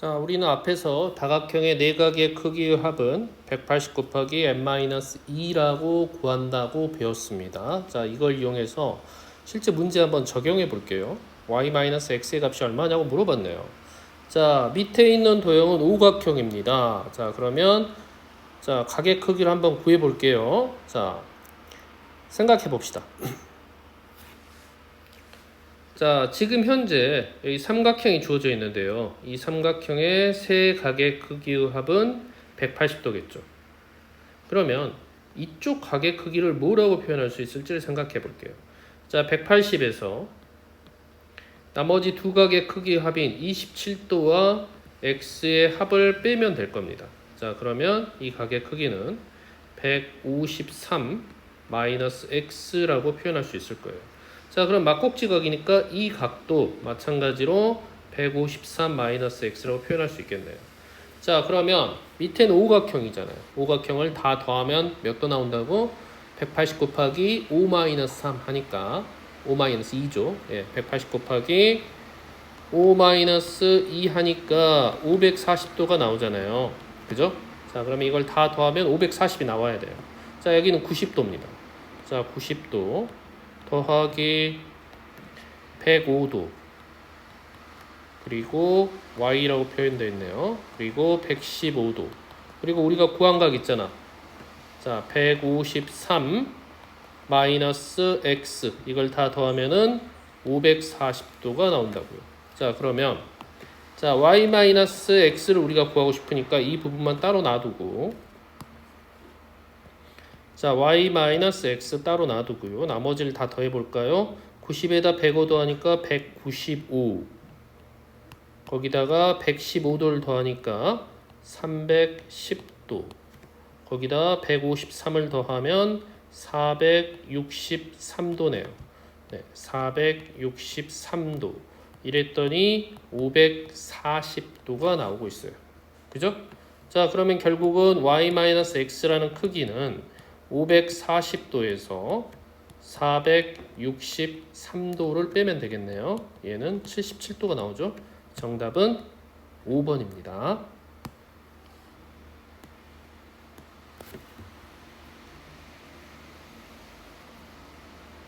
자, 우리는 앞에서 다각형의 내각의 크기의 합은 180 곱하기 n-2라고 구한다고 배웠습니다. 자, 이걸 이용해서 실제 문제 한번 적용해 볼게요. y-x의 값이 얼마냐고 물어봤네요. 자, 밑에 있는 도형은 오각형입니다. 자, 그러면 자, 각의 크기를 한번 구해 볼게요. 자, 생각해 봅시다. 자, 지금 현재 여기 삼각형이 주어져 있는데요. 이 삼각형의 세 각의 크기의 합은 180도겠죠. 그러면 이쪽 각의 크기를 뭐라고 표현할 수 있을지를 생각해 볼게요. 자, 180에서 나머지 두 각의 크기의 합인 27도와 x의 합을 빼면 될 겁니다. 자, 그러면 이 각의 크기는 153 마이너스 x라고 표현할 수 있을 거예요. 자, 그럼 막꼭지각이니까 이 각도 마찬가지로 153 마이너스 x라고 표현할 수 있겠네요. 자, 그러면 밑에는 오각형이잖아요. 오각형을 다 더하면 몇 도 나온다고? 180 곱하기 5 마이너스 3 하니까 5 마이너스 2죠. 예, 180 곱하기 5 마이너스 2 하니까 540도가 나오잖아요. 그죠? 자, 그러면 이걸 다 더하면 540이 나와야 돼요. 자, 여기는 90도입니다. 자, 90도 더하기 105도 그리고 y라고 표현되어 있네요. 그리고 115도 그리고 우리가 구한 각 있잖아. 자, 153 마이너스 x 이걸 다 더하면은 540도가 나온다고요. 자, 그러면 자, y 마이너스 x를 우리가 구하고 싶으니까 이 부분만 따로 놔두고 자, y 마이너스 x 따로 놔두고요. 나머지를 다 더해 볼까요? 90에다 105 더하니까 195. 거기다가 115도를 더하니까 310도. 거기다 153을 더하면 463도네요. 네, 463도. 이랬더니 540도가 나오고 있어요. 그죠? 자, 그러면 결국은 y-x라는 크기는 540도에서 463도를 빼면 되겠네요. 얘는 77도가 나오죠. 정답은 5번입니다.